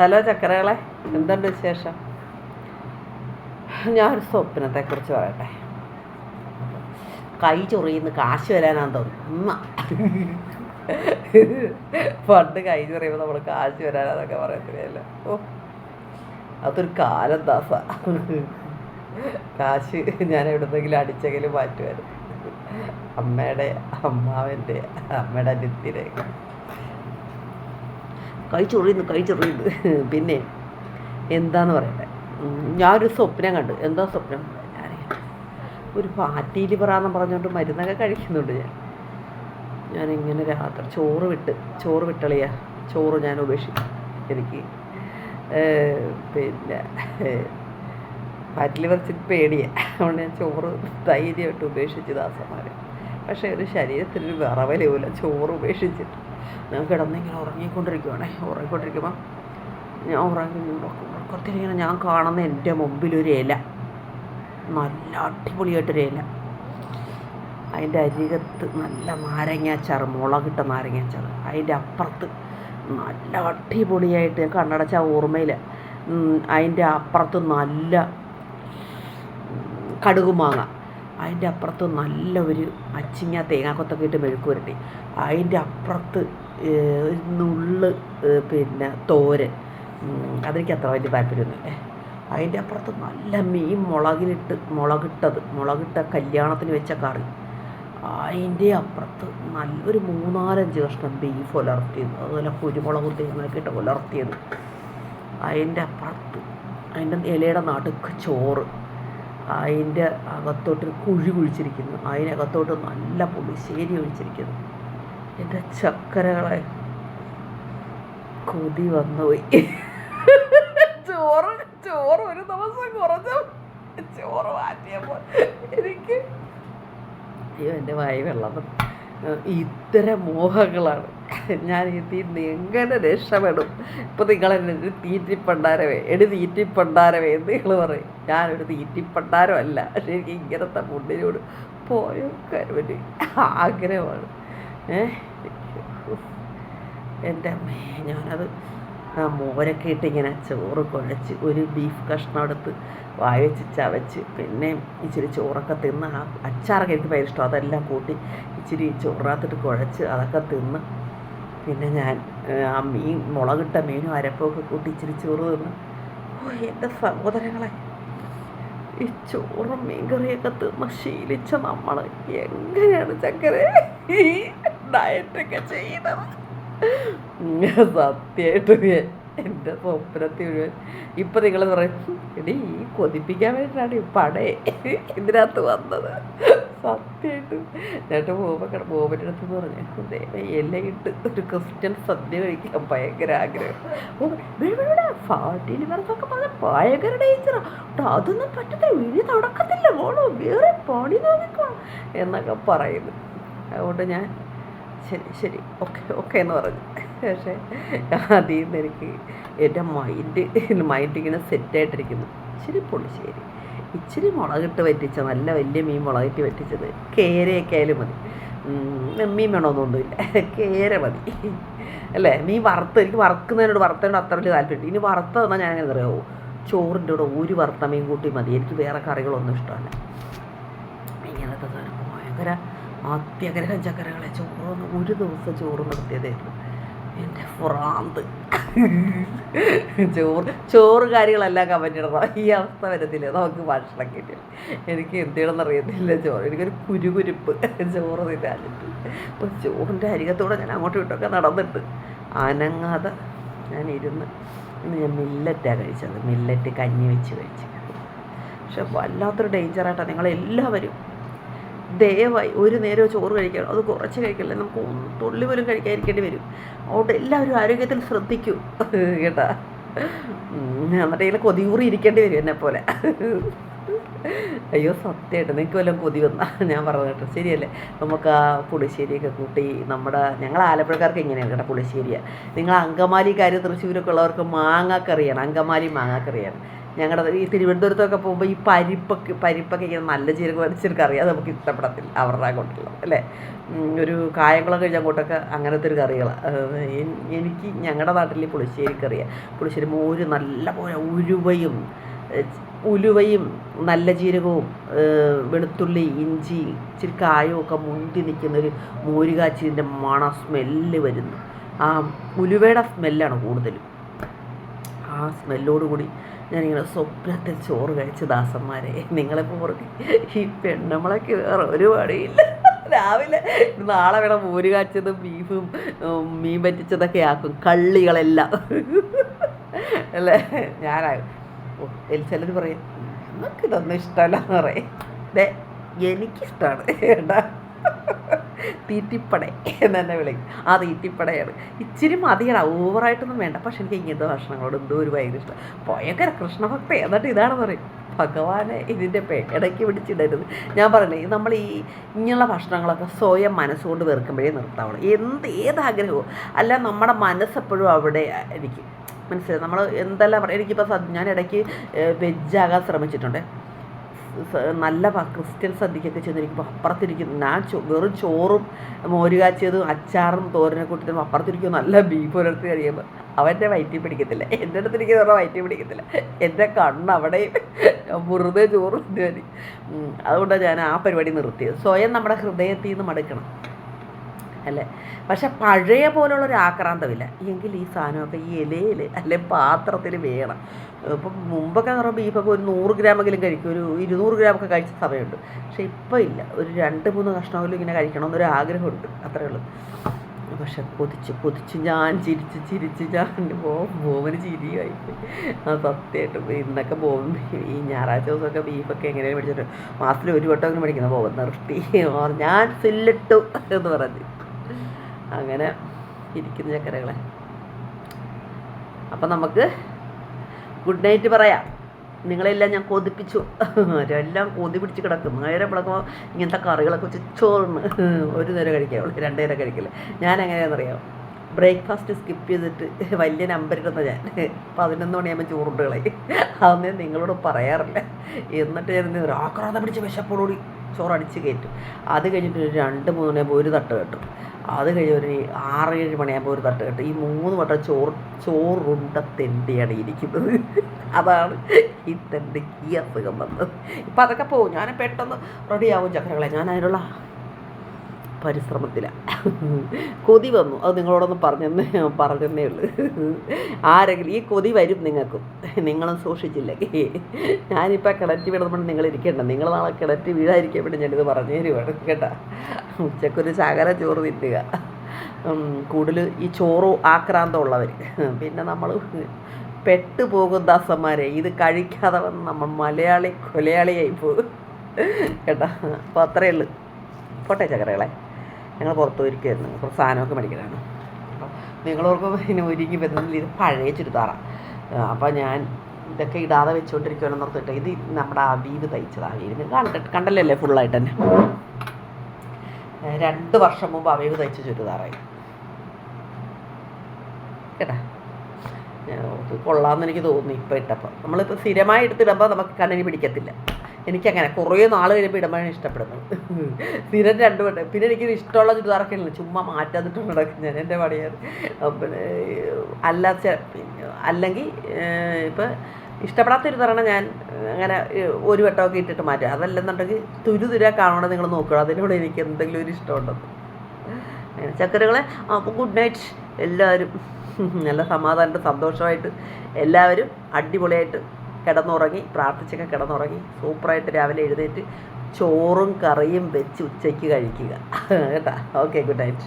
Hello ചക്കരകളെ എന്തുണ്ട് വിശേഷം? ഞാനൊരു സ്വപ്നത്തെക്കുറിച്ച് പറയട്ടെ. കൈ ചൊറിയുന്ന കാശ് വരാനാന്ന് തോന്നുന്നു. പണ്ട് കൈ ചൊറിയുമ്പോൾ നമ്മൾ കാശ് വരാനാന്നൊക്കെ പറയത്തില്ലല്ലോ ഓ അതൊരു കാലം ദാസ. കാശ് ഞാൻ എവിടുന്നെങ്കിലും അടിച്ചെങ്കിലും മാറ്റുമായിരുന്നു. അമ്മയുടെ അമ്മാവന്റെ അമ്മയുടെ അനിയത്തിന്റെ കൈ കഴിച്ചൊറിയുന്നു. പിന്നെ എന്താന്ന് പറയട്ടെ? ഞാനൊരു സ്വപ്നം കണ്ടു. എന്താ സ്വപ്നം? ഒരു പാറ്റീൽ പറയാന്ന് പറഞ്ഞുകൊണ്ട് മരുന്നൊക്കെ കഴിക്കുന്നുണ്ട് ഞാൻ. ഞാനിങ്ങനെ രാത്രി ചോറ് വിട്ട് ചോറ് വിട്ടളിയ. ചോറ് ഞാൻ ഉപേക്ഷിക്കും എനിക്ക്. പിന്നെ പാറ്റിൽ പറിച്ചിട്ട് പേടിയാണ് അതുകൊണ്ട് ഞാൻ ചോറ് ധൈര്യമായിട്ട് ഉപേക്ഷിച്ച് ദാസന്മാർ പക്ഷേ ഒരു ശരീരത്തിനൊരു വിറവലില്ല ചോറ് ഉപേക്ഷിച്ചിട്ട് ഞാൻ കിടന്നിങ്ങനെ ഉറങ്ങിക്കൊണ്ടിരിക്കുവാണേ. ഉറങ്ങിക്കൊണ്ടിരിക്കുമ്പോൾ ഞാൻ ഉറങ്ങി ഉറക്കത്തിലിങ്ങനെ ഞാൻ കാണുന്ന എന്റെ മുമ്പിലൊരു ഇല. നല്ല അടിപൊളിയായിട്ടൊരു ഇല. അതിന്റെ അരികത്ത് നല്ല നാരങ്ങാച്ചാറ് മുളകിട്ട നാരങ്ങാച്ചാറ് അതിന്റെ അപ്പുറത്ത് നല്ല അടിപൊളിയായിട്ട് കണ്ണടച്ച ഓർമ്മയിൽ അതിന്റെ അപ്പുറത്ത് നല്ല കടുകുമാങ്ങ. അതിന്റെ അപ്പുറത്ത് നല്ല ഒരു അച്ചിങ്ങ തേങ്ങാക്കൊത്തൊക്കെ ഇട്ട് മെഴുക്ക് പുരട്ടി അതിന്റെ അപ്പുറത്ത് ഒരു നുള്ള് പിന്നെ തോരൻ. അതെനിക്ക് അത്ര വലിയ താല്പര്യമൊന്നുമില്ലേ. അതിന്റെ അപ്പുറത്ത് നല്ല മീൻ മുളകിലിട്ട് മുളകിട്ടത് മുളകിട്ട കല്യാണത്തിന് വെച്ച കറി. അതിന്റെ അപ്പുറത്ത് നല്ലൊരു മൂന്നാലഞ്ച് കഷ്ണം ബീഫ് ഉലർത്തിയത് അതുപോലെ കുരുമുളകും തേങ്ങയൊക്കെ ഇട്ട് ഉലർത്തിയത് അതിന്റെ അപ്പുറത്ത് അതിന്റെ ഇലയുടെ നടുക്ക് ചോറ്. അതിന്റെ അകത്തോട്ട് കുഴി കുഴിച്ചിരിക്കുന്നു. അതിനകത്തോട്ട് നല്ല പുളിശ്ശേരി ഒഴിച്ചിരിക്കുന്നു. എന്റെ ചക്കരകളെ കൊതി വന്നുപോയി. ചോറ് ചോറ് ഒരു ദിവസം കുറച്ച് ചോറ് മാറ്റിയപ്പോൾ എനിക്ക് അയ്യോ എന്റെ വായി വെള്ളം. ഇത്തരം മോഹങ്ങളാണ്. ഞാൻ ഇതിൽ നിന്ന് എങ്ങനെ രക്ഷപ്പെടും? ഇപ്പം നിങ്ങളെന്നെ ഒരു തീറ്റിപ്പണ്ടാരവേ എടി തീറ്റിപ്പണ്ടാരവേ എന്ന് നിങ്ങൾ പറയും. ഞാനൊരു തീറ്റിപ്പണ്ടാരമല്ല പക്ഷെ എനിക്ക് ഇങ്ങനത്തെ മുണ്ടിനോട് പോയോ കരുവന് ആഗ്രഹമാണ്. എന്റെ അമ്മേ ഞാനത് ആ മോരൊക്കെ ഇട്ട് ഇങ്ങനെ ചോറ് കുഴച്ച് ഒരു ബീഫ് കഷ്ണം എടുത്ത് വായ വെച്ച് ചവച്ച് പിന്നെ ഇച്ചിരി ചോറൊക്കെ തിന്ന് ആ അച്ചാറൊക്കെ എനിക്ക് ഭയങ്കര ഇഷ്ടം അതെല്ലാം കൂട്ടി ഇച്ചിരി ചോറിനകത്തിട്ട് കുഴച്ച് അതൊക്കെ തിന്ന് പിന്നെ ഞാൻ ആ മീൻ മുളകിട്ട മീനും അരപ്പൊക്കെ കൂട്ടി ഇച്ചിരി ചോറ് തിന്ന്. ഓ എന്റെ സഹോദരങ്ങളെ ഈ ചോറും മീൻകറിയൊക്കെ തിന്ന് ശീലിച്ച നമ്മൾ എങ്ങനെയാണ് ചക്കരെ ഈ ഡയറ്റൊക്കെ ചെയ്യുന്നത്? സത്യമായിട്ട് എന്റെ സ്വപ്നത്തിൽ മുഴുവൻ ഇപ്പം നിങ്ങൾ പറയും എടി ഈ കൊതിപ്പിക്കാൻ വേണ്ടിയിട്ടാണ് ഈ പടേ ഇതിനകത്ത് വന്നത്. സത്യമായിട്ടും എന്നിട്ട് ബോബൊക്കെ ബോബന്റെ അടുത്ത് പറഞ്ഞു ദൈവം ഇലയിട്ട് ഒരു ക്രിസ്ത്യൻ സദ്യ കഴിക്കാൻ ഭയങ്കര ആഗ്രഹം. ഓ ഫാറ്റി ലിവറൊക്കെ പറഞ്ഞാൽ ഭയങ്കര ഡേഞ്ചറാ അതൊന്നും പറ്റത്തില്ല വീട് നടക്കത്തില്ല മോളോ വേറെ പണി നോക്കിക്കോ എന്നൊക്കെ പറയുന്നു. അതുകൊണ്ട് ഞാൻ ശരി ശരി ഓക്കെ ഓക്കെ എന്ന് പറഞ്ഞു. പക്ഷേ നിന്ന് എനിക്ക് എന്റെ മൈൻഡ് മൈൻഡ് ഇങ്ങനെ സെറ്റായിട്ടിരിക്കുന്നു പൊളി പുളിശ്ശേരി ഇച്ചിരി മുളകിട്ട് വറ്റിച്ച നല്ല വലിയ മീൻ മുളകിട്ട് വറ്റിച്ചത്. കേരയൊക്കെ മതി. മീൻ വേണമെന്നൊന്നുമില്ല കേര മതി. അല്ലേ? മീൻ വറുത്ത് എനിക്ക് വറുക്കുന്നതിനോട് വറുത്തതിനോട് അത്ര വലിയ താല്പര്യം ഇനി വറുത്ത തന്നാൽ ഞാൻ എങ്ങനെ അറിയാമോ ചോറിന്റെ കൂടെ ഒരു വറുത്ത മീൻ കൂട്ടി മതി. എനിക്ക് വേറെ കറികളൊന്നും ഇഷ്ടമല്ല. ഇങ്ങനത്തെ ഭയങ്കര അത്യാഗ്രഹം ചക്കരകളെ. ചോറൊന്നും ഒരു ദിവസം ചോറ് നിർത്തിയതായിരുന്നു എന്റെ ഫ്രാന്ത് ചോറ് ചോറ് കാര്യങ്ങളെല്ലാം കമന്റ് ഇടണം. ഈ അവസ്ഥ വരത്തില്ല? നമുക്ക് ഭക്ഷണം കിട്ടില്ല. എനിക്ക് എന്തിടെന്ന് അറിയത്തില്ല ചോറ്. എനിക്കൊരു കുരുകുരുപ്പ്. ചോറ് തിന്നാനിട്ട്. അപ്പോൾ ചോറിന്റെ അരികത്തൂടെ ഞാൻ അങ്ങോട്ടും ഇങ്ങോട്ടൊക്കെ നടന്നിട്ട്. അനങ്ങാതെ ഞാൻ ഇരുന്ന്. ഇന്ന് ഞാൻ മില്ലറ്റാണ് കഴിച്ചത്. മില്ലറ്റ് കഞ്ഞി വെച്ച് കഴിച്ചു. പക്ഷെ വല്ലാത്തൊരു ഡേഞ്ചറായിട്ടാണ് നിങ്ങളെല്ലാവരും ദയവായി ഒരു നേരം ചോറ് കഴിക്കണം അത് കുറച്ച് കഴിക്കല്ലേ. നമുക്ക് തുള്ളി പോലും കഴിക്കാതിരിക്കേണ്ടി വരും. അതുകൊണ്ട് എല്ലാവരും ആരോഗ്യത്തിൽ ശ്രദ്ധിക്കൂ കേട്ടാ. എന്നിട്ട് ഇതിൽ കൊതിയൂറി ഇരിക്കേണ്ടി വരും എന്നെ പോലെ. അയ്യോ സത്യമായിട്ട് നിങ്ങൾക്ക് വല്ലതും കൊതി വന്നാ? ഞാൻ പറഞ്ഞു കേട്ടോ. ശരിയല്ലേ? നമുക്ക് ആ പുളിശ്ശേരിയൊക്കെ കൂട്ടി നമ്മുടെ ഞങ്ങൾ ആലപ്പുഴക്കാർക്ക് ഇങ്ങനെയാണ് കേട്ടോ പുളിശ്ശേരിയാണ് നിങ്ങൾ അങ്കമാലിക്കാർ തൃശ്ശൂരൊക്കെ ഉള്ളവർക്ക് മാങ്ങാക്കറിയാണ്. അങ്കമാലി മാങ്ങാക്കറിയാണ്. ഞങ്ങളുടെ ഈ തിരുവനന്തപുരത്തൊക്കെ പോകുമ്പോൾ ഈ പരിപ്പൊക്കെ പരിപ്പൊക്കെ ഇങ്ങനെ നല്ല ജീരകം കറി അത് നമുക്ക് ഇഷ്ടപ്പെടത്തില്ല അവരുടെ അങ്ങോട്ടുള്ള അല്ലേ? ഒരു കായംകുളം കഴിഞ്ഞ അങ്ങോട്ടൊക്കെ അങ്ങനത്തെ ഒരു കറികളാണ് എനിക്ക് ഞങ്ങളുടെ നാട്ടിൽ പുളിശ്ശേരി കറിയാണ് പുളിശ്ശേരി മോര് നല്ല പോലെ ഉരുവയും ഉലുവയും നല്ല ജീരകവും വെളുത്തുള്ളി ഇഞ്ചി ഇച്ചിരി കായവും ഒക്കെ മുന്തി നിൽക്കുന്നൊരു മോര് കാച്ചിന്റെ മണ സ്മെല്ല് വരുന്നു. ആ ഉലുവയുടെ സ്മെല്ലാണ് കൂടുതലും. ആ സ്മെല്ലോടുകൂടി ഞാനിങ്ങനെ സ്വപ്നത്തിൽ ചോറ് കഴിച്ച ദാസന്മാരെ നിങ്ങളിപ്പോൾ ഓർക്കും ഈ പെണ്ണമ്മളൊക്കെ വേറെ ഒരു പണിയില്ല. രാവിലെ നാളെ വേണം മോര് കാച്ചതും ബീഫും മീൻ പറ്റിച്ചതൊക്കെ ആക്കും. കള്ളികളെല്ലാം. അല്ലേ? ഞാനാകും ചിലർ പറയും നമുക്കിതൊന്നും ഇഷ്ടമല്ല എന്ന് പറയും എനിക്കിഷ്ടമാണ് കേട്ടാ. തീറ്റിപ്പട എന്ന് തന്നെ വിളിക്കും. ആ തീറ്റിപ്പടയാണ്. ഇച്ചിരി മതിയാണ് ഓവറായിട്ടൊന്നും വേണ്ട. പക്ഷെ എനിക്ക് ഇങ്ങനത്തെ ഭക്ഷണങ്ങളോട് എന്തോ ഒരു ഭയങ്കര ഇഷ്ടം. ഭയങ്കര കൃഷ്ണഭക്ത എന്നിട്ട് ഇതാണ് പറയും ഭഗവാനെ ഇതിന്റെ ഇടയ്ക്ക് പിടിച്ചിടരുത്. ഞാൻ പറഞ്ഞേ നമ്മൾ ഈ ഇങ്ങനെയുള്ള ഭക്ഷണങ്ങളൊക്കെ സ്വയം മനസ്സുകൊണ്ട് വെറുക്കുമ്പോഴേ നിർത്താവുള്ളൂ. എന്ത് ഏത് ആഗ്രഹവും. അല്ല നമ്മുടെ മനസ്സെപ്പോഴും അവിടെ എനിക്ക് മനസ്സിലായി. നമ്മൾ എന്തെല്ലാം പറയുക എനിക്കിപ്പോൾ ഞാൻ ഇടയ്ക്ക് വെജാകാൻ ശ്രമിച്ചിട്ടുണ്ട്. നല്ല ക്രിസ്ത്യൻ സദ്യക്കൊക്കെ ചെന്നിരിക്കുമ്പോൾ അപ്പുറത്തിരിക്കും ഞാൻ ചോ വെറും ചോറും മോര് കാച്ചിയതും അച്ചാറും തോരനെ കൂട്ടിയതും അപ്പുറത്തിരിക്കും നല്ല ബീഫ് പുലർത്തി കഴിയുമ്പോൾ അവന്റെ വയറ്റിൽ പിടിക്കത്തില്ല. എന്റെ അടുത്തിരിക്കുന്ന പറഞ്ഞാൽ വയറ്റിൽ പിടിക്കത്തില്ല. എന്റെ കണ്ണ് അവിടെയും വെറുതെ ചോറ് മതി അതുകൊണ്ടാണ് ഞാൻ ആ പരിപാടി നിർത്തിയത്. സ്വയം നമ്മുടെ ഹൃദയത്തിൽ നിന്ന് മടുക്കണം. അല്ലേ? പക്ഷെ പഴയ പോലുള്ളൊരു ആക്രാന്തമില്ല എങ്കിൽ ഈ സാധനമൊക്കെ ഈ ഇലയിൽ അല്ലെ പാത്രത്തിൽ വേണം. ഇപ്പം മുമ്പൊക്കെ എന്ന് പറയുമ്പോൾ ബീഫൊക്കെ ഒരു നൂറ് ഗ്രാമെങ്കിലും കഴിക്കും. ഒരു ഇരുന്നൂറ് ഗ്രാമൊക്കെ കഴിച്ച സമയമുണ്ട്. പക്ഷെ ഇപ്പം ഇല്ല. ഒരു രണ്ട് മൂന്ന് കഷ്ണമെങ്കിലും ഇങ്ങനെ കഴിക്കണമെന്നൊരു ആഗ്രഹമുണ്ട്. അത്രേ ഉള്ളൂ. പക്ഷെ കൊതിച്ച് കൊതിച്ച് ഞാൻ ചിരിച്ച് ചിരിച്ച് ഞാൻ ബോബന് ചിരിയായി ആ സത്യമായിട്ടും ഇന്നൊക്കെ ബോവൻ ഈ ഞായറാഴ്ച ദിവസമൊക്കെ ബീഫൊക്കെ എങ്ങനെയാണ് മേടിച്ചിട്ട്. മാസത്തിൽ ഒരു വട്ടം അങ്ങനെ മേടിക്കുന്ന ബോവൻ നിർത്തി. ഞാൻ സെല്ലിട്ടു എന്ന് പറഞ്ഞു. അങ്ങനെ ഇരിക്കുന്ന ചക്കരകളെ. അപ്പം നമുക്ക് ഗുഡ് നൈറ്റ് പറയാം. നിങ്ങളെല്ലാം ഞാൻ കൊതിപ്പിച്ചു. എല്ലാം കൊതി പിടിച്ച് കിടക്കും. നേരെ പിളക്കുമ്പോൾ ഇങ്ങനത്തെ കറികളൊക്കെ വെച്ച് ചോറിന് ഒരു നേരം കഴിക്കാവുള്ളൂ രണ്ട് നേരം കഴിക്കില്ല. ഞാൻ എങ്ങനെയാണെന്നറിയാം ബ്രേക്ക്ഫാസ്റ്റ് സ്കിപ്പ് ചെയ്തിട്ട് വലിയ നമ്പർ ഇടുന്ന ഞാൻ. പതിനൊന്ന് മണിയാകുമ്പോൾ ചോറുണ്ട് കളയും അതൊന്നും നിങ്ങളോട് പറയാറില്ല. എന്നിട്ട് ഞാൻ? ആക്രാന്തം പിടിച്ച് വിശപ്പോടുകൂടി ചോറടിച്ച് കയറ്റും. അത് കഴിഞ്ഞിട്ട് രണ്ട് മൂന്ന് മണിയാകുമ്പോൾ ഒരു തട്ട് കെട്ടും അത് കഴിഞ്ഞ് ഒരു ആറ് ഏഴ് മണിയാകുമ്പോൾ ഒരു തട്ട് കെട്ടും. ഈ മൂന്ന് വട്ടം ചോറ് ചോറുണ്ട തെണ്ടിയാണ് ഇരിക്കുന്നത്. അതാണ് ഈ തെണ്ടിക്ക് ഈ അസുഖം വന്നത്. ഇപ്പം അതൊക്കെ പോകും ഞാൻ പെട്ടെന്ന് റെഡിയാവും ചക്കരകളെ. ഞാൻ അതിനുള്ള പരിശ്രമത്തിലാണ് കൊതി വന്നു. അത് നിങ്ങളോടൊന്ന് പറഞ്ഞെന്ന് പറഞ്ഞേ ഉള്ളൂ. ആരെങ്കിലും ഈ കൊതി വരും നിങ്ങൾക്കും. നിങ്ങളും സൂക്ഷിച്ചില്ലെങ്കിൽ ഞാനിപ്പോൾ കിണറ്റ് വീണതുകൊണ്ട് നിങ്ങൾ ഇരിക്കേണ്ട നിങ്ങൾ നാളെ കിണറ്റ് വീഴാതിരിക്കാൻ വേണ്ടി ഞാനിത് പറഞ്ഞു തരുവാണ് കേട്ടാ? ഉച്ചക്കൊരു ശകല ചോറ് തിന്നുക. കൂടുതൽ ഈ ചോറ് ആക്രാന്തമുള്ളവർ പിന്നെ നമ്മൾ പെട്ടുപോകും ദാസന്മാരെ. ഇത് കഴിക്കാതെ വന്ന് നമ്മൾ മലയാളി കൊലയാളിയായി പോകും. കേട്ടാ? അപ്പോൾ അത്രയേ ഉള്ളൂ പോട്ടെ ചക്കരകളെ ഞങ്ങൾ പുറത്ത് പോയിരിക്കുമായിരുന്നു കുറച്ച് സാധനമൊക്കെ മേടിക്കലാണ്. അപ്പോൾ നിങ്ങളോർക്കും ഇനി ഒരുങ്ങി വരുന്നതിൽ ഇത് പഴയ ചുരിദാറാണ് അപ്പോൾ ഞാൻ ഇതൊക്കെ ഇടാതെ വെച്ചുകൊണ്ടിരിക്കുകയാണെന്ന് ഓർത്തിട്ട് ഇത് നമ്മുടെ അബീബ് തയ്ച്ചതാണ് അബീബിന് കണ്ടിട്ട് കണ്ടല്ലേ ഫുള്ളായിട്ട് തന്നെ? രണ്ട് വർഷം മുമ്പ് അബീബ് തയ്ച്ച ചുരിദാറായി. കേട്ടാ? കൊള്ളാമെന്ന് എനിക്ക് തോന്നുന്നു ഇപ്പോൾ ഇട്ടപ്പോൾ നമ്മളിപ്പോൾ സ്ഥിരമായി എടുത്തിടുമ്പോൾ നമുക്ക് കണ്ണിന് പിടിക്കത്തില്ല. എനിക്കങ്ങനെ കുറേ നാൾ കഴിയുമ്പോൾ ഇടമഴ ഇഷ്ടപ്പെടുന്നത്. സ്ഥിരം രണ്ട് വട്ടം. പിന്നെ എനിക്ക് ഇഷ്ടമുള്ള ചുരിദാറൊക്കെ ഇല്ല ചുമ്മാ മാറ്റാതിട്ട് നടക്കും ഞാൻ എന്റെ പണിയാണ്. പിന്നെ അല്ലാത്ത അല്ലെങ്കിൽ ഇപ്പം ഇഷ്ടപ്പെടാത്ത ഒരു തരണം ഞാൻ അങ്ങനെ ഒരു വട്ടമൊക്കെ ഇട്ടിട്ട് മാറ്റുക. അതല്ലെന്നുണ്ടെങ്കിൽ തുരുതുര കാണണം നിങ്ങൾ നോക്കുക. അതിനോട് എനിക്ക് എന്തെങ്കിലും ഒരു ഇഷ്ടമുണ്ടെന്ന് ചക്കരകളെ അപ്പോൾ ഗുഡ് നൈറ്റ് എല്ലാവരും. നല്ല സമാധാനമായിട്ട് സന്തോഷമായിട്ട് എല്ലാവരും അടിപൊളിയായിട്ട് കിടന്നുറങ്ങി പ്രാർത്ഥിച്ചൊക്കെ കിടന്നുറങ്ങി സൂപ്പറായിട്ട് രാവിലെ എഴുന്നേറ്റ് ചോറും കറിയും വെച്ച് ഉച്ചയ്ക്ക് കഴിക്കുക. കേട്ടോ? Okay good night